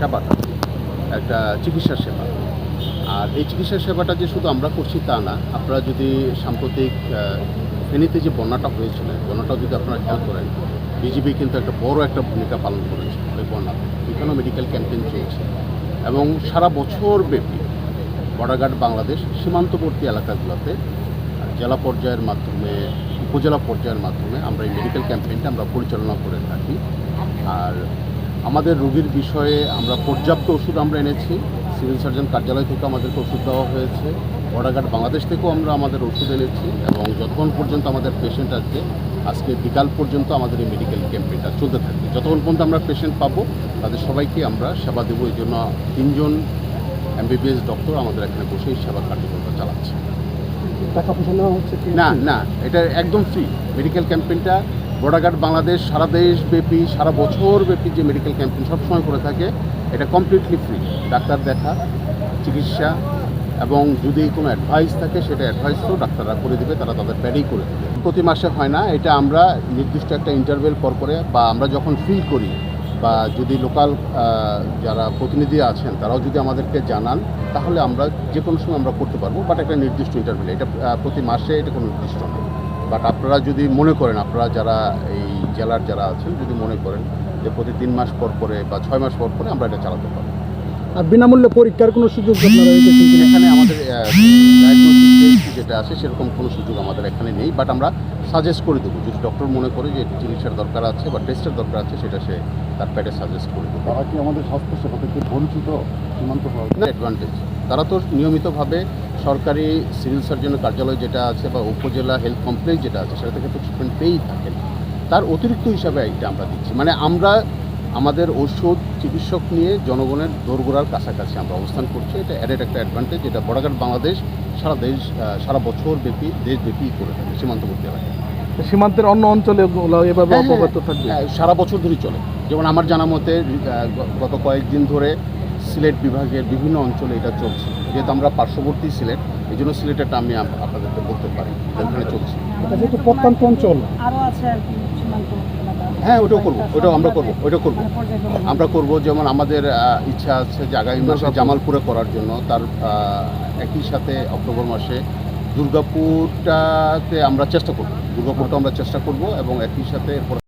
সেবাটা, একটা চিকিৎসা সেবা। আর এই চিকিৎসা সেবাটা যে শুধু আমরা করছি তা না, আপনারা যদি সাম্প্রতিক ফেনীতে যে বন্যাটা হয়েছিল বন্যাটাও যদি আপনারা খেয়াল করেন, বিজিবি কিন্তু একটা বড় একটা ভূমিকা পালন করেছে ওই বন্যাতে। এখানেও মেডিকেল ক্যাম্পেইন চলছে। এবং সারা বছর ব্যাপী বর্ডারঘাট বাংলাদেশ সীমান্তবর্তী এলাকাগুলোতে জেলা পর্যায়ের মাধ্যমে, উপজেলা পর্যায়ের মাধ্যমে আমরা এই মেডিকেল ক্যাম্পেইনটা আমরা পরিচালনা করে থাকি। আর আমাদের রোগীর বিষয়ে আমরা পর্যাপ্ত ওষুধ আমরা এনেছি। সিভিল সার্জন কার্যালয় থেকে আমাদেরকে ওষুধ দেওয়া হয়েছে। বর্ডারঘাট বাংলাদেশ থেকেও আমরা আমাদের ওষুধ এনেছি এবং যতক্ষণ পর্যন্ত আমাদের পেশেন্ট আছে আজকে বিকাল পর্যন্ত আমাদের এই মেডিকেল ক্যাম্পেইনটা চলতে থাকবে। যতক্ষণ পর্যন্ত আমরা পেশেন্ট পাবো তাদের সবাইকে আমরা সেবা দেবো। এই জন্য তিনজন এমবিবিএস ডক্টর আমাদের এখানে বসেই সেবা কার্যক্রমটা চালাচ্ছে। টাকা পয়সা নেওয়া হচ্ছে না না এটা একদম ফ্রি মেডিকেল ক্যাম্পেইনটা বর্ডারঘাট বাংলাদেশ, সারা দেশব্যাপী, সারা বছর ব্যাপী যে মেডিকেল ক্যাম্পেইন সবসময় করে থাকে, এটা কমপ্লিটলি ফ্রি ডাক্তার দেখা, চিকিৎসা, এবং যদি কোনো অ্যাডভাইস থাকে, সেটা অ্যাডভাইসও ডাক্তাররা করে দেবে, তারা তাদের প্যাডেই করে দেবে। প্রতি মাসে হয় না, এটা আমরা নির্দিষ্ট একটা ইন্টারভেল পর করে বা আমরা যখন ফিল করি, বা যদি লোকাল যারা প্রতিনিধি আছেন, তারাও যদি আমাদেরকে জানান, তাহলে আমরা যে কোনো সময় আমরা করতে পারব বাট একটা নির্দিষ্ট ইন্টারভেল এটা প্রতি মাসে এটা কোনো নির্দিষ্ট নয়। বাট আপনারা যদি মনে করেন আপনারা যারা এই জেলার যারা আছেন যদি মনে করেন যে প্রতি তিন মাস পর পরে বা ছয় মাস পর পরে আমরা এটা চালাতে পারব। আর বিনামূল্যে পরীক্ষার কোনো সুযোগ আপনারা রেখেছেন এখানে আমাদের যেটা আছে সেরকম কোনো সুযোগ আমাদের এখানে নেই বাট আমরা সাজেস্ট করে দেবো। যদি ডক্টর মনে করে যে চিকিৎসার দরকার আছে বা টেস্টের দরকার আছে সেটা সে তার প্যাডে সাজেস্ট করে দেবো। তারা কি আমাদের স্বাস্থ্য সেবা থেকে বঞ্চিত সীমান্ত অ্যাডভান্টেজ তারা তো নিয়মিতভাবে সরকারি সিভিল সার্জনের কার্যালয় যেটা আছে বা উপজেলা হেলথ কমপ্লেক্স যেটা আছে সেটা থেকে তো ট্রিটমেন্ট পেয়েই থাকেন। তার অতিরিক্ত হিসাবে এটা আমরা দিচ্ছি। মানে আমরা আমাদের ওষুধ চিকিৎসক নিয়ে জনগণের দোরগোড়ার কাছাকাছি আমরা অবস্থান করছি। এটা অ্যাডেড একটা অ্যাডভান্টেজ যেটা বড়ঘাট বাংলাদেশ সারা দেশ সারা বছর ব্যাপী দেশব্যাপী করে থাকে সীমান্তবর্তী এলাকায়। সীমান্তের অন্য অঞ্চলে এভাবে হ্যাঁ, থাকবে? হ্যাঁ, সারা বছর ধরেই চলে। যেমন আমার জানা মতে গত কয়েকদিন ধরে সিলেট বিভাগের বিভিন্ন অঞ্চলে এটা চলছে। যেহেতু আমরা পার্শ্ববর্তী সিলেট এই জন্য সিলেটেরটা আমি আপনাদেরকে বলতে পারি এখানে চলছে। যেহেতু প্রত্যন্ত অঞ্চল। আরও আছে আর কি সীমান্ত এলাকা। হ্যাঁ ওটাও করব ওটাও আমরা করব ওটাও করব। মানে আমরা করব যেমন আমাদের ইচ্ছা আছে যে আগামী মাসে জামালপুরে করার জন্য। তার একই সাথে অক্টোবর মাসে দুর্গাপুরটাতে আমরা চেষ্টা করব। দুর্গাপুরটা আমরা চেষ্টা করব এবং একই সাথে এরপর